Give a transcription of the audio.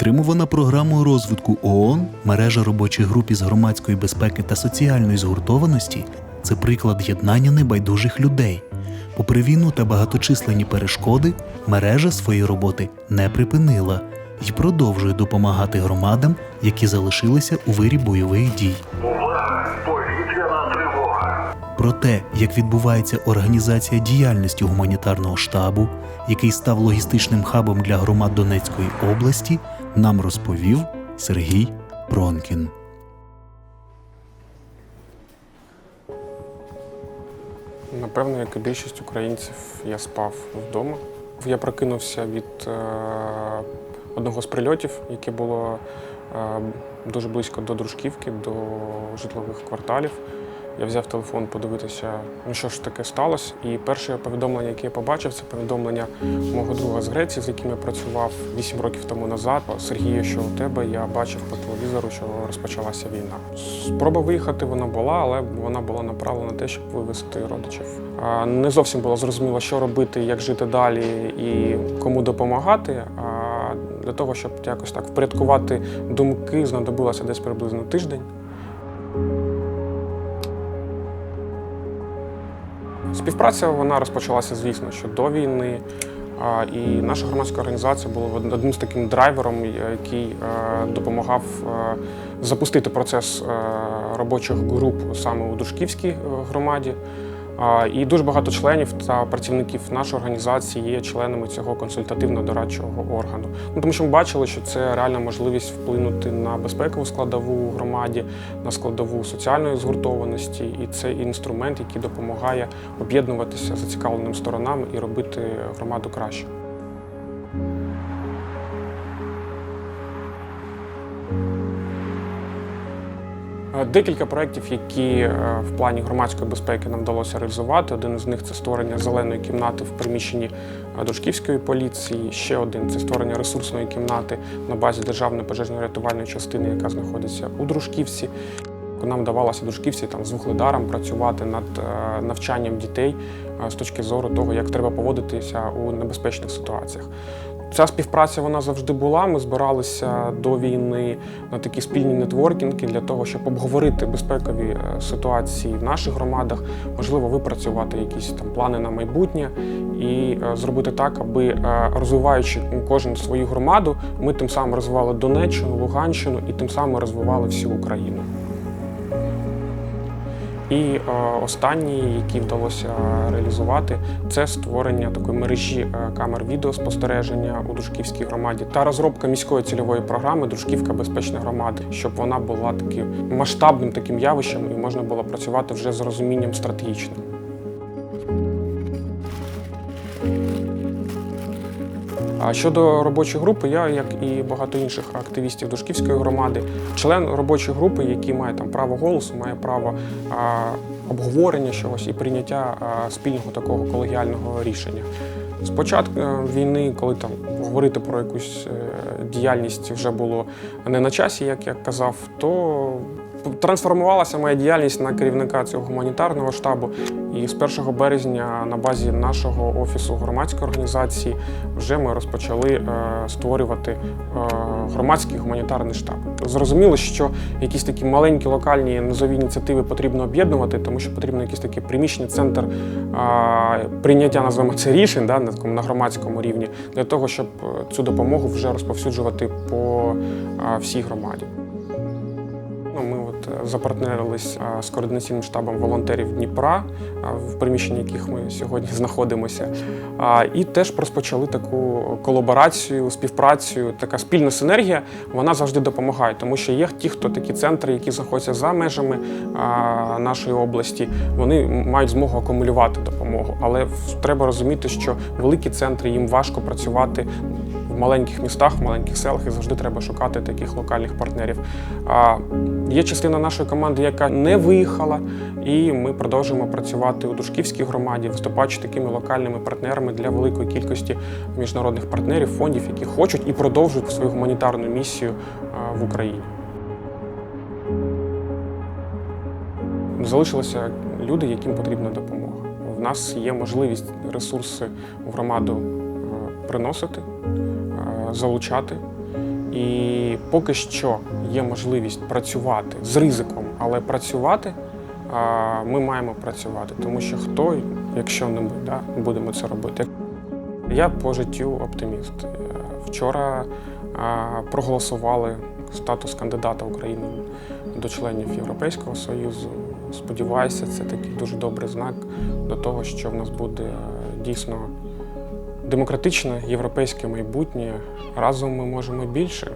Підтримувана програмою розвитку ООН, мережа робочих груп із громадської безпеки та соціальної згуртованості це приклад єднання небайдужих людей. Попри війну та багаточисленні перешкоди, мережа свої роботи не припинила і продовжує допомагати громадам, які залишилися у вирі бойових дій. Про те, як відбувається організація діяльності гуманітарного штабу, який став логістичним хабом для громад Донецької області, нам розповів Сергій Пронкін. Напевно, як і більшість українців, я спав вдома. Я прокинувся від е, одного з прильотів, яке було е, дуже близько до Дружківки, до житлових кварталів. Я взяв телефон подивитися, ну що ж таке сталося. І перше повідомлення, яке я побачив, це повідомлення мого друга з Греції, з яким я працював 8 років тому назад. Сергію, що у тебе я бачив по телевізору, що розпочалася війна. Спроба виїхати вона була, але вона була направлена на те, щоб вивезти родичів. Не зовсім було зрозуміло, що робити, як жити далі і кому допомагати. А для того, щоб якось так впорядкувати думки, знадобилося десь приблизно тиждень. Співпраця вона розпочалася, звісно, що до війни. І наша громадська організація була одним з таким драйвером, який е, допомагав е, запустити процес е, робочих груп саме у Дружківській е, громаді. І дуже багато членів та працівників нашої організації є членами цього консультативно-дорадчого органу. Ну, тому що ми бачили, що це реальна можливість вплинути на безпекову складову у громаді, на складову соціальної згуртованості, і це інструмент, який допомагає об'єднуватися зацікавленим сторонам і робити громаду краще. Декілька проєктів, які е, в плані громадської безпеки нам вдалося реалізувати. Один з них це створення зеленої кімнати в приміщенні е, Дружківської поліції. Ще один це створення ресурсної кімнати на базі державної пожежно-рятувальної частини, яка знаходиться у Дружківці. Нам вдавалося дружківці там з вугледаром працювати над е, навчанням дітей е, з точки зору того, як треба поводитися у небезпечних ситуаціях. Ця співпраця вона завжди була. Ми збиралися до війни на такі спільні нетворкінги для того, щоб обговорити безпекові е, ситуації в наших громадах, можливо, випрацювати якісь там плани на майбутнє і е, зробити так, аби е, розвиваючи кожен свою громаду, ми тим самим розвивали Донеччину, Луганщину і тим самим розвивали всю Україну. І е, останній, який вдалося реалізувати, це створення такої мережі е, камер відеоспостереження у Дружківській громаді та розробка міської цільової програми Дружківка безпечна громада, щоб вона була таким масштабним таким явищем і можна було працювати вже з розумінням стратегічним. А щодо робочої групи, я, як і багато інших активістів Душківської громади, член робочої групи, який має там право голосу, має право а, обговорення чогось і прийняття а, спільного такого колегіального рішення. Спочатку е, війни, коли там говорити про якусь е, діяльність вже було не на часі, як я казав, то трансформувалася моя діяльність на керівника цього гуманітарного штабу. І з 1 березня на базі нашого офісу громадської організації вже ми розпочали е, створювати е, громадський гуманітарний штаб. Зрозуміло, що якісь такі маленькі локальні низові ініціативи потрібно об'єднувати, тому що потрібно якийсь такий приміщений центр прийняття, називаємо це рішень да, на громадському рівні, для того, щоб е, цю допомогу вже розповсюджувати по всій громаді. Ну, Ми запартнерились е, з координаційним штабом волонтерів Дніпра, е, в приміщенні яких ми сьогодні знаходимося. І теж розпочали таку колаборацію, співпрацю, така спільна синергія. Вона завжди допомагає, тому що є ті, хто такі центри, які знаходяться за межами нашої області, вони мають змогу акумулювати допомогу. Але треба розуміти, що великі центри їм важко працювати маленьких містах, в маленьких селах, і завжди треба шукати таких локальних партнерів. А, Є частина нашої команди, яка не виїхала, і ми продовжуємо працювати у Душківській громаді, виступаючи такими локальними партнерами для великої кількості міжнародних партнерів, фондів, які хочуть і продовжують свою гуманітарну місію в Україні. Залишилися люди, яким потрібна допомога. В нас є можливість ресурси в громаду приносити, е, залучати. І поки що є можливість працювати з ризиком, але працювати ми маємо працювати, тому що хто, якщо не ми, да, будемо це робити. Я по життю оптиміст. Е, Вчора проголосували статус кандидата України до членів Європейського Союзу. Сподіваюся, це такий дуже добрий знак до того, що в нас буде е, дійсно демократичне європейське майбутнє. Разом ми можемо більше.